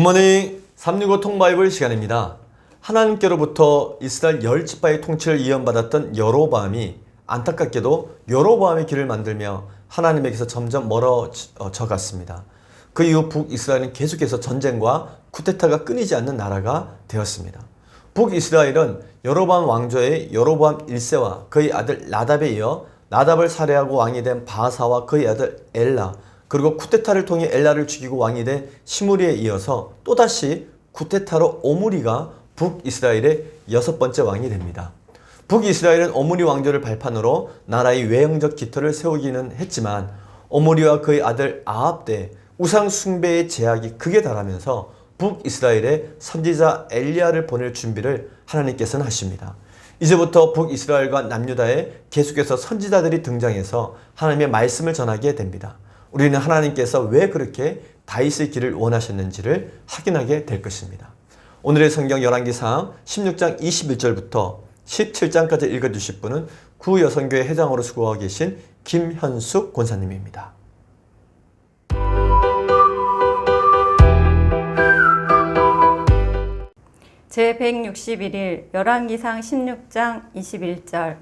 굿모닝 365 통바이블 시간입니다. 하나님께로부터 이스라엘 열 지파의 통치를 이연받았던 여로보암이 안타깝게도 여로보암의 길을 만들며 하나님에게서 점점 멀어져 갔습니다. 그 이후 북이스라엘은 계속해서 전쟁과 쿠데타가 끊이지 않는 나라가 되었습니다. 북이스라엘은 여로보암 왕조의 여로보암 1세와 그의 아들 나답에 이어 나답을 살해하고 왕이 된 바사와 그의 아들 엘라 그리고 쿠데타를 통해 엘라를 죽이고 왕이 된 시므리에 이어서 또다시 쿠데타로 오므리가 북이스라엘의 여섯 번째 왕이 됩니다. 북이스라엘은 오므리 왕조를 발판으로 나라의 외형적 기틀을 세우기는 했지만 오므리와 그의 아들 아합 때 우상 숭배의 제약이 극에 달하면서 북이스라엘에 선지자 엘리야를 보낼 준비를 하나님께서는 하십니다. 이제부터 북이스라엘과 남유다에 계속해서 선지자들이 등장해서 하나님의 말씀을 전하게 됩니다. 우리는 하나님께서 왜 그렇게 다윗의 길을 원하셨는지를 확인하게 될 것입니다. 오늘의 성경 열왕기상 16장 21절부터 17장까지 읽어주실 분은 구여성교회 회장으로 수고하고 계신 김현숙 권사님입니다. 제161일 열왕기상 16장 21절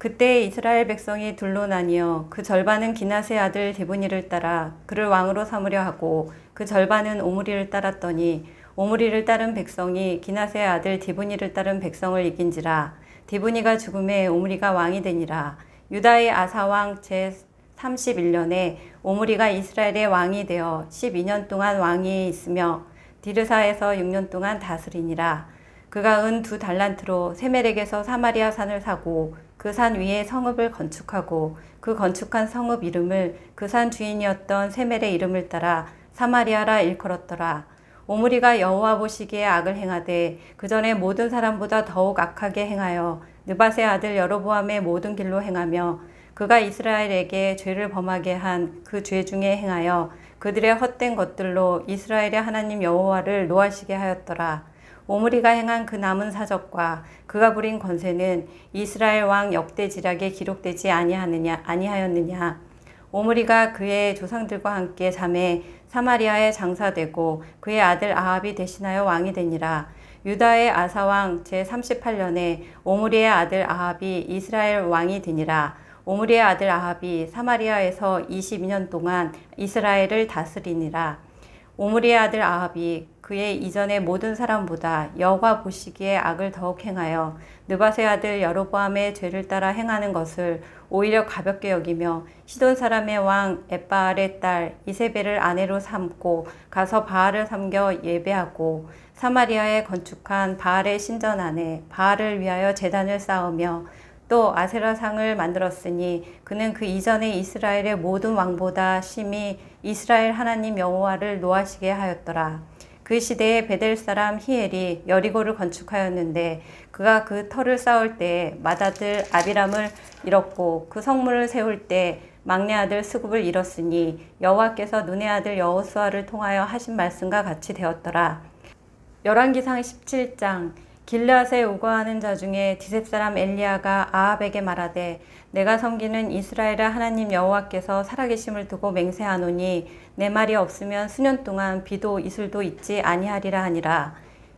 그때 이스라엘 백성이 둘로 나뉘어 그 절반은 기나세 아들 데브니를 따라 그를 왕으로 삼으려 하고 그 절반은 오므리를 따랐더니 오므리를 따른 백성이 기나세 아들 디브니를 따른 백성을 이긴지라 디브니가 죽음에 오므리가 왕이 되니라 유다의 아사 왕 제 31년에 오므리가 이스라엘의 왕이 되어 12년 동안 왕위에 있으며 디르사에서 6년 동안 다스리니라. 그가 은 두 달란트로 세멜에게서 사마리아 산을 사고 그 산 위에 성읍을 건축하고 그 건축한 성읍 이름을 그 산 주인이었던 세멜의 이름을 따라 사마리아라 일컬었더라. 오므리가 여호와 보시기에 악을 행하되 그 전에 모든 사람보다 더욱 악하게 행하여 느바세 아들 여로보암의 모든 길로 행하며 그가 이스라엘에게 죄를 범하게 한 그 죄 중에 행하여 그들의 헛된 것들로 이스라엘의 하나님 여호와를 노하시게 하였더라. 오므리가 행한 그 남은 사적과 그가 부린 권세는 이스라엘 왕 역대 지략에 기록되지 아니하느냐 아니하였느냐. 오므리가 그의 조상들과 함께 잠에 사마리아에 장사되고 그의 아들 아합이 대신하여 왕이 되니라. 유다의 아사왕 제38년에 오므리의 아들 아합이 이스라엘 왕이 되니라. 오므리의 아들 아합이 사마리아에서 22년 동안 이스라엘을 다스리니라. 오므리의 아들 아합이 그의 이전의 모든 사람보다 여호와 보시기에 악을 더욱 행하여 느바세 아들 여로보암의 죄를 따라 행하는 것을 오히려 가볍게 여기며 시돈 사람의 왕 에바알의 딸 이세벨을 아내로 삼고 가서 바알을 섬겨 예배하고 사마리아에 건축한 바알의 신전 안에 바알을 위하여 제단을 쌓으며 또 아세라 상을 만들었으니 그는 그 이전에 이스라엘의 모든 왕보다 심히 이스라엘 하나님 여호와를 노하시게 하였더라. 그 시대에 베델 사람 히엘이 여리고를 건축하였는데 그가 그 터를 쌓을 때 맏아들 아비람을 잃었고 그 성문을 세울 때 막내 아들 스굽을 잃었으니 여호와께서 눈의 아들 여호수아를 통하여 하신 말씀과 같이 되었더라. 열왕기상 17장 길앗에 우거하는 자 중에 디셉 사람 엘리야가 아합에게 말하되 내가 섬기는 이스라엘의 하나님 여호와께서 살아계심을 두고 맹세하노니 내 말이 없으면 수년 동안 비도 이슬도 있지 아니하리라 하니라.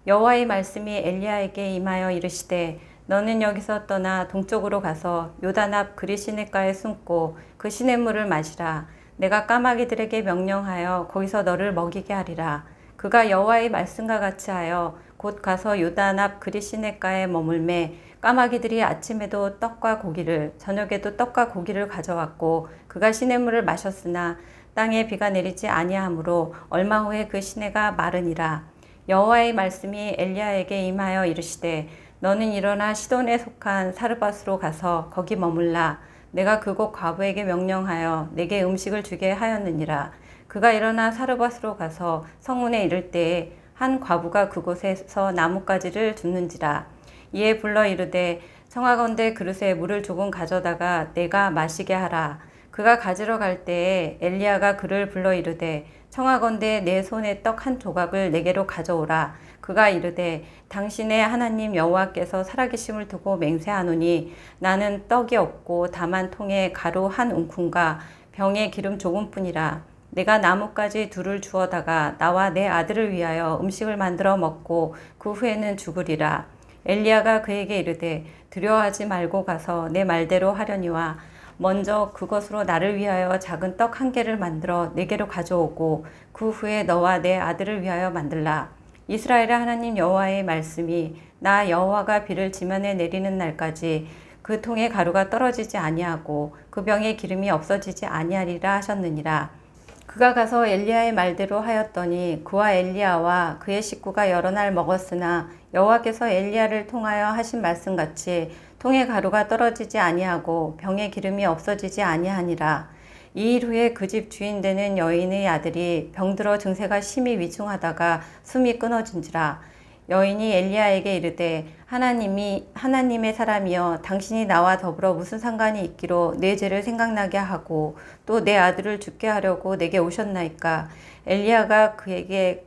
여호와의 말씀이 엘리야에게 임하여 이르시되 너는 여기서 떠나 동쪽으로 가서 요단 앞 그리 시냇가에 숨고 그 시냇물을 마시라. 내가 까마귀들에게 명령하여 거기서 너를 먹이게 하리라. 그가 여호와의 말씀과 같이 하여 곧 가서 요단 앞 그리시네가에 머물매 까마귀들이 아침에도 떡과 고기를 저녁에도 떡과 고기를 가져왔고 그가 시냇물을 마셨으나 땅에 비가 내리지 아니하므로 얼마 후에 그 시내가 마르니라. 여호와의 말씀이 엘리야에게 임하여 이르시되 너는 일어나 시돈에 속한 사르밧으로 가서 거기 머물라. 내가 그곳 과부에게 명령하여 내게 음식을 주게 하였느니라. 그가 일어나 사르밧으로 가서 성문에 이를 때에 한 과부가 그곳에서 나뭇가지를 줍는지라. 이에 불러 이르되 청하건대 그릇에 물을 조금 가져다가 내가 마시게 하라. 그가 가지러 갈 때에 엘리야가 그를 불러 이르되 청하건대 내 손에 떡 한 조각을 내게로 가져오라. 그가 이르되 당신의 하나님 여호와께서 살아계심을 두고 맹세하노니 나는 떡이 없고 다만 통에 가루 한 움큼과 병에 기름 조금뿐이라 내가 나뭇가지 둘을 주어다가 나와 내 아들을 위하여 음식을 만들어 먹고 그 후에는 죽으리라. 엘리야가 그에게 이르되 두려워하지 말고 가서 내 말대로 하려니와 먼저 그것으로 나를 위하여 작은 떡 한 개를 만들어 내게로 가져오고 그 후에 너와 내 아들을 위하여 만들라. 이스라엘의 하나님 여호와의 말씀이 나 여호와가 비를 지면에 내리는 날까지 그 통에 가루가 떨어지지 아니하고 그 병에 기름이 없어지지 아니하리라 하셨느니라. 그가 가서 엘리야의 말대로 하였더니 그와 엘리야와 그의 식구가 여러 날 먹었으나 여호와께서 엘리야를 통하여 하신 말씀 같이 통에 가루가 떨어지지 아니하고 병에 기름이 없어지지 아니하니라. 이 일 후에 그 집 주인 되는 여인의 아들이 병들어 증세가 심히 위중하다가 숨이 끊어진지라. 여인이 엘리야에게 이르되 하나님이 하나님의 사람이여 당신이 나와 더불어 무슨 상관이 있기로 내 죄를 생각나게 하고 또 내 아들을 죽게 하려고 내게 오셨나이까? 엘리야가 그에게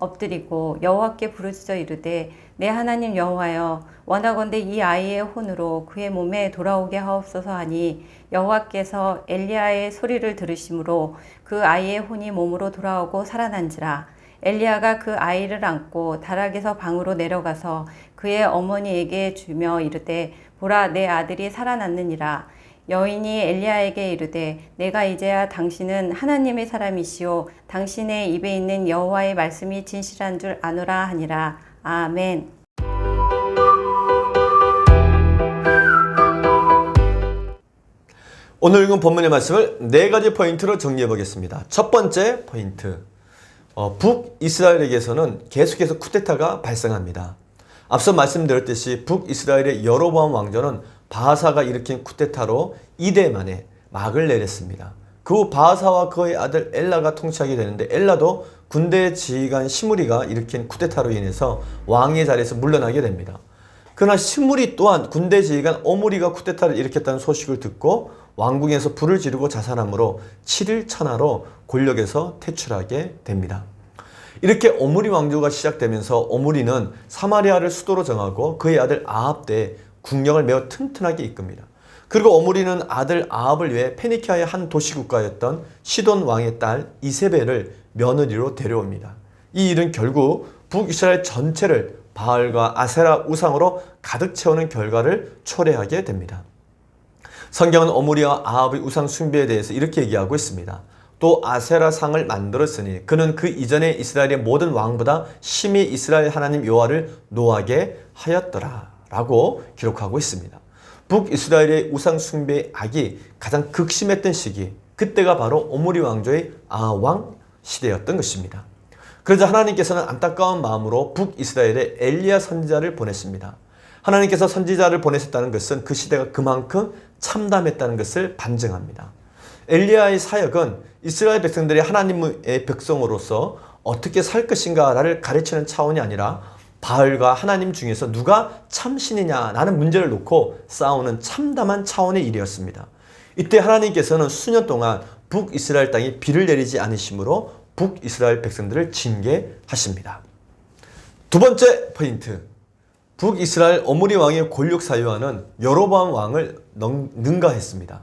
엎드리고 여호와께 부르짖어 이르되 내 하나님 여호와여 원하건대 이 아이의 혼으로 그의 몸에 돌아오게 하옵소서 하니 여호와께서 엘리야의 소리를 들으심으로 그 아이의 혼이 몸으로 돌아오고 살아난지라. 엘리야가 그 아이를 안고 다락에서 방으로 내려가서 그의 어머니에게 주며 이르되 보라 내 아들이 살아났느니라 여인이 엘리야에게 이르되 내가 이제야 당신은 하나님의 사람이시오 당신의 입에 있는 여호와의 말씀이 진실한 줄 아노라 하니라 아멘. 오늘 읽은 본문의 말씀을 네 가지 포인트로 정리해 보겠습니다. 첫 번째 포인트. 어, 북이스라엘에게서는 계속해서 쿠데타가 발생합니다. 앞서 말씀드렸듯이 북이스라엘의 여로보암 왕조는 바하사가 일으킨 쿠데타로 이대 만에 막을 내렸습니다. 그 후 바하사와 그의 아들 엘라가 통치하게 되는데 엘라도 군대 지휘관 시무리가 일으킨 쿠데타로 인해서 왕의 자리에서 물러나게 됩니다. 그러나 시무리 또한 군대 지휘관 오무리가 쿠데타를 일으켰다는 소식을 듣고 왕궁에서 불을 지르고 자살함으로 7일 천하로 권력에서 퇴출하게 됩니다. 이렇게 오므리 왕조가 시작되면서 오므리는 사마리아를 수도로 정하고 그의 아들 아합 때 국력을 매우 튼튼하게 이끕니다. 그리고 오므리는 아들 아합을 위해 페니키아의 한 도시 국가였던 시돈 왕의 딸 이세벨을 며느리로 데려옵니다. 이 일은 결국 북이스라엘 전체를 바알과 아세라 우상으로 가득 채우는 결과를 초래하게 됩니다. 성경은 오므리와 아합의 우상 숭배에 대해서 이렇게 얘기하고 있습니다. 또 아세라 상을 만들었으니 그는 그 이전에 이스라엘의 모든 왕보다 심히 이스라엘 하나님 여호와를 노하게 하였더라 라고 기록하고 있습니다. 북이스라엘의 우상 숭배의 악이 가장 극심했던 시기 그때가 바로 오므리 왕조의 아왕 시대였던 것입니다. 그러자 하나님께서는 안타까운 마음으로 북이스라엘에 엘리야 선지자를 보냈습니다. 하나님께서 선지자를 보내셨다는 것은 그 시대가 그만큼 참담했다는 것을 반증합니다. 엘리야의 사역은 이스라엘 백성들이 하나님의 백성으로서 어떻게 살 것인가를 가르치는 차원이 아니라 바알과 하나님 중에서 누가 참신이냐라는 문제를 놓고 싸우는 참담한 차원의 일이었습니다. 이때 하나님께서는 수년 동안 북이스라엘 땅에 비를 내리지 않으심으로 북이스라엘 백성들을 징계하십니다. 두 번째 포인트. 북이스라엘 오므리 왕의 권력 사유와는 여로보암 왕을 능- 능가했습니다.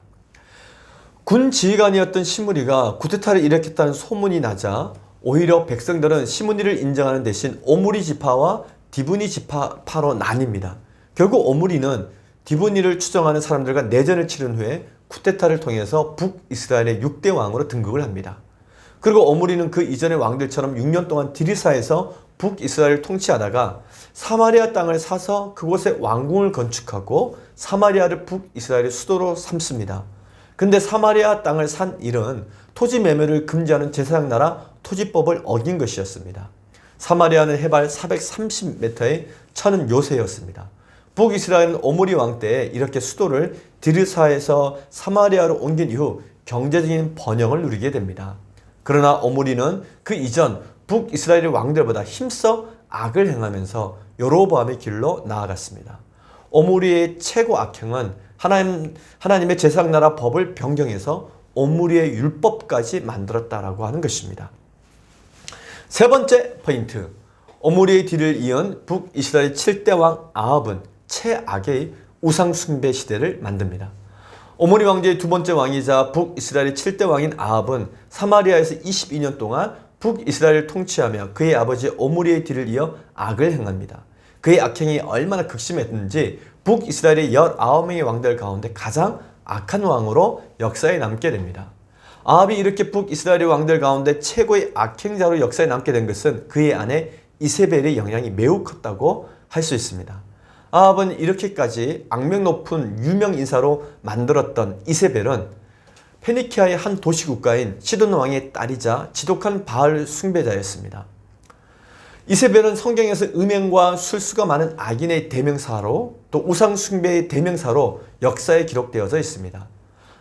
군 지휘관이었던 시므리가 구테타를 일으켰다는 소문이 나자 오히려 백성들은 시므리를 인정하는 대신 오므리 지파와 디브니 지파파로 나뉩니다. 결국 오므리는 디브니를 추정하는 사람들과 내전을 치른 후에 쿠데타를 통해서 북이스라엘의 6대 왕으로 등극을 합니다. 그리고 오므리는 그 이전의 왕들처럼 6년 동안 디리사에서 북이스라엘을 통치하다가 사마리아 땅을 사서 그곳에 왕궁을 건축하고 사마리아를 북이스라엘의 수도로 삼습니다. 근데 사마리아 땅을 산 일은 토지 매매를 금지하는 제사장 나라 토지법을 어긴 것이었습니다. 사마리아는 해발 430m의 천은 요새였습니다. 북이스라엘은 오므리 왕 때에 이렇게 수도를 디르사에서 사마리아로 옮긴 이후 경제적인 번영을 누리게 됩니다. 그러나 오므리는 그 이전 북이스라엘 왕들보다 힘써 악을 행하면서 여로보암의 길로 나아갔습니다. 오므리의 최고 악행은 하나님 하나님의 제사장 나라 법을 변경해서 오므리의 율법까지 만들었다라고 하는 것입니다. 세 번째 포인트. 오므리의 뒤를 이은 북이스라엘 7대 왕 아합은 최악의 우상 숭배 시대를 만듭니다. 오므리 왕제의 두 번째 왕이자 북이스라엘의 7대 왕인 아합은 사마리아에서 22년 동안 북이스라엘을 통치하며 그의 아버지 오므리의 뒤를 이어 악을 행합니다. 그의 악행이 얼마나 극심했는지 북이스라엘의 19명의 왕들 가운데 가장 악한 왕으로 역사에 남게 됩니다. 아합이 이렇게 북이스라엘의 왕들 가운데 최고의 악행자로 역사에 남게 된 것은 그의 아내 이세벨의 영향이 매우 컸다고 할 수 있습니다. 아합은 이렇게까지 악명 높은 유명 인사로 만들었던 이세벨은 페니키아의 한 도시 국가인 시돈 왕의 딸이자 지독한 바알 숭배자였습니다. 이세벨은 성경에서 음행과 술수가 많은 악인의 대명사로 또 우상 숭배의 대명사로 역사에 기록되어져 있습니다.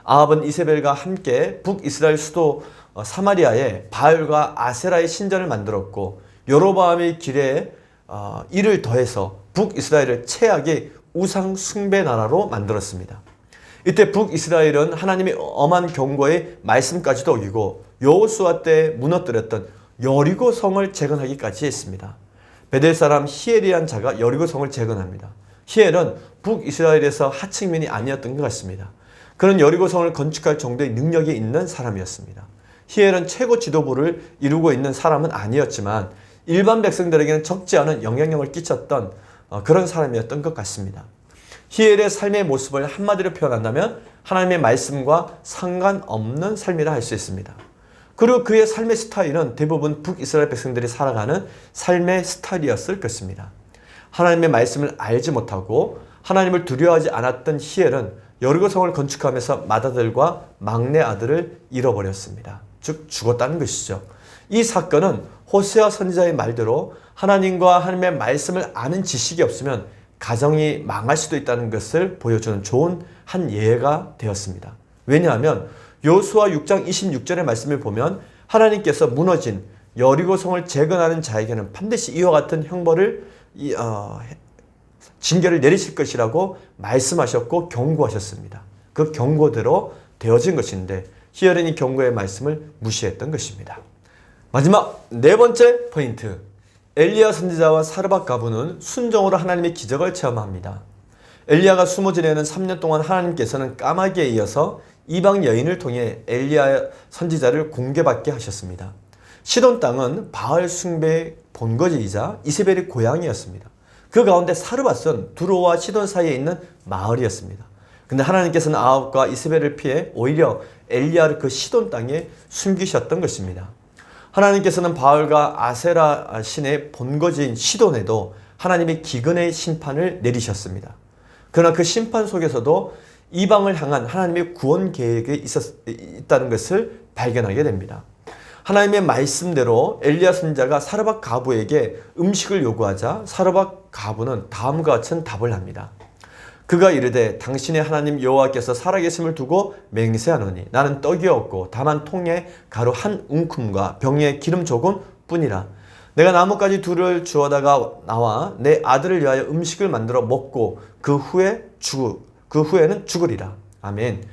아합은 이세벨과 함께 북이스라엘 수도 어, 사마리아에 바알과 아세라의 신전을 만들었고 여로보암의 길에 어, 이를 더해서 북이스라엘을 최악의 우상 숭배 나라로 만들었습니다. 이때 북이스라엘은 하나님의 엄한 경고의 말씀까지도 어기고 여호수아 때 무너뜨렸던 여리고 성을 재건하기까지 했습니다. 베델 사람 히엘이란 자가 여리고 성을 재건합니다. 히엘은 북이스라엘에서 하층민이 아니었던 것 같습니다. 그는 여리고 성을 건축할 정도의 능력이 있는 사람이었습니다. 히엘은 최고 지도부를 이루고 있는 사람은 아니었지만 일반 백성들에게는 적지 않은 영향력을 끼쳤던 어, 그런 사람이었던 것 같습니다. 히엘의 삶의 모습을 한마디로 표현한다면 하나님의 말씀과 상관없는 삶이라 할 수 있습니다. 그리고 그의 삶의 스타일은 대부분 북이스라엘 백성들이 살아가는 삶의 스타일이었을 것입니다. 하나님의 말씀을 알지 못하고 하나님을 두려워하지 않았던 히엘은 여리고성을 건축하면서 맏아들과 막내 아들을 잃어버렸습니다. 즉 죽었다는 것이죠. 이 사건은 호세아 선지자의 말대로 하나님과 하나님의 말씀을 아는 지식이 없으면 가정이 망할 수도 있다는 것을 보여주는 좋은 한 예가 되었습니다. 왜냐하면 요수아 6장 26절의 말씀을 보면 하나님께서 무너진 여리고성을 재건하는 자에게는 반드시 이와 같은 형벌을 이, 어, 징계를 내리실 것이라고 말씀하셨고 경고하셨습니다. 그 경고대로 되어진 것인데 히어른이 경고의 말씀을 무시했던 것입니다. 마지막 네 번째 포인트. 엘리야 선지자와 사르밧 가부는 순종으로 하나님의 기적을 체험합니다. 엘리야가 숨어 지내는 3년 동안 하나님께서는 까마귀에 이어서 이방 여인을 통해 엘리야 선지자를 공개받게 하셨습니다. 시돈 땅은 바알 숭배의 본거지이자 이세벨의 고향이었습니다. 그 가운데 사르밧은 두로와 시돈 사이에 있는 마을이었습니다. 근데 하나님께서는 아합과 이세벨을 피해 오히려 엘리야를 그 시돈 땅에 숨기셨던 것입니다. 하나님께서는 바알과 아세라 신의 본거지인 시돈에도 하나님의 기근의 심판을 내리셨습니다. 그러나 그 심판 속에서도 이방을 향한 하나님의 구원 계획이 있었, 있다는 것을 발견하게 됩니다. 하나님의 말씀대로 엘리야 선자가 사르밧 가부에게 음식을 요구하자 사르밧 가부는 다음과 같은 답을 합니다. 그가 이르되 당신의 하나님 여호와께서 살아계심을 두고 맹세하노니 나는 떡이 없고 다만 통에 가루 한 웅큼과 병에 기름 조금 뿐이라 내가 나뭇가지 둘을 주어다가 나와 내 아들을 위하여 음식을 만들어 먹고 그 후에 죽, 그 후에는 죽으리라 아멘.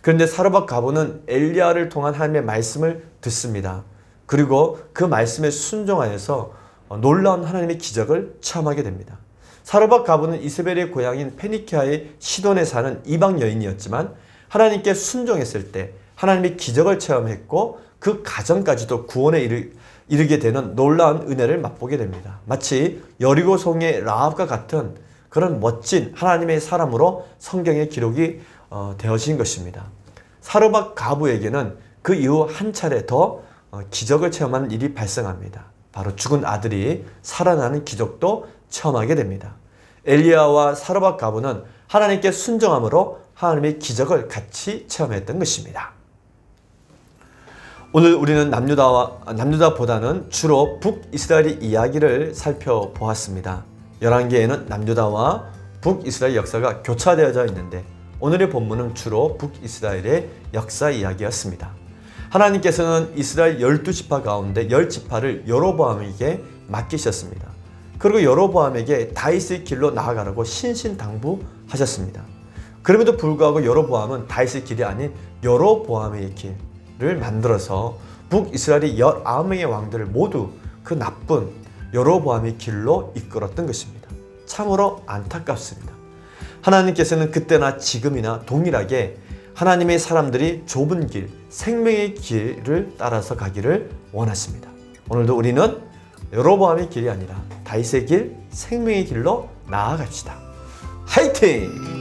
그런데 사르밧 가부는 엘리야를 통한 하나님의 말씀을 듣습니다. 그리고 그 말씀에 순종하여서 놀라운 하나님의 기적을 체험하게 됩니다. 사르밧 가부는 이스벨의 고향인 페니키아의 시돈에 사는 이방 여인이었지만 하나님께 순종했을 때 하나님의 기적을 체험했고 그 가정까지도 구원에 이르, 이르게 되는 놀라운 은혜를 맛보게 됩니다. 마치 여리고성의 라합과 같은 그런 멋진 하나님의 사람으로 성경의 기록이 어, 되어진 것입니다. 사르밧 가부에게는 그 이후 한 차례 더 어, 기적을 체험하는 일이 발생합니다. 바로 죽은 아들이 살아나는 기적도 체험하게 됩니다. 엘리야와 사르밧 가부는 하나님께 순종함으로 하나님의 기적을 같이 체험했던 것입니다. 오늘 우리는 남유다와 남유다보다는 주로 북이스라엘의 이야기를 살펴보았습니다. 11개에는 남유다와 북이스라엘 역사가 교차되어져 있는데 오늘의 본문은 주로 북이스라엘의 역사 이야기였습니다. 하나님께서는 이스라엘 12지파 가운데 10지파를 여로보암에게 맡기셨습니다. 그리고 여로보암에게 다윗의 길로 나아가라고 신신당부하셨습니다. 그럼에도 불구하고 여로보암은 다윗의 길이 아닌 여로보암의 길을 만들어서 북이스라엘의 19명의 왕들을 모두 그 나쁜 여로보암의 길로 이끌었던 것입니다. 참으로 안타깝습니다. 하나님께서는 그때나 지금이나 동일하게 하나님의 사람들이 좁은 길, 생명의 길을 따라서 가기를 원하십니다. 오늘도 우리는 여로보암의 길이 아니라 다윗의 길, 생명의 길로 나아갑시다. 화이팅!